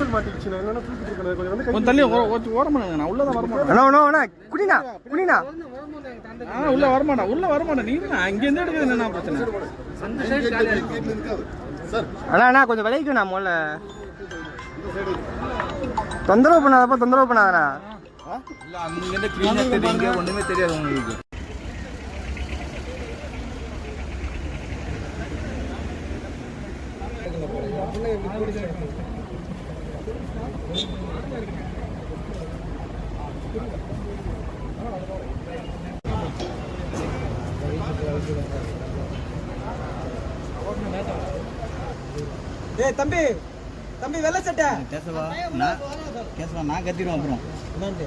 கொஞ்சம் தள்ளி ஓ- ஓ- ஓரமா நில்லுங்க. நான் உள்ளதான் வரமாட்டேன். குடிண்ணா ஆ உள்ள வரமாட்டேன். உள்ள வரமாட்டேன். நீங்க அங்க இருந்து எடுக்கிறது என்ன பிரச்சனை? அண்ணா அண்ணா கொஞ்சம் நான் முதல்ல. தொந்தரவு பண்ணாதப்பா தொந்தரவு தெரியுங்க ஒண்ணுமே தெரியாது உங்களுக்கு ஏய் தம்பி. தம்பி வெள்ளை சட்டை. கேசவா? நான் கேசவா நான் கத்திடுவேன் அப்புறம். என்னண்டு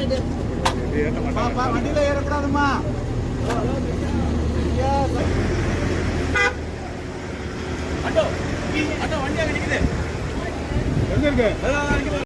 சொல்லு வண்டியில ஏறக்கூடாதுமா எங்க இருக்கு?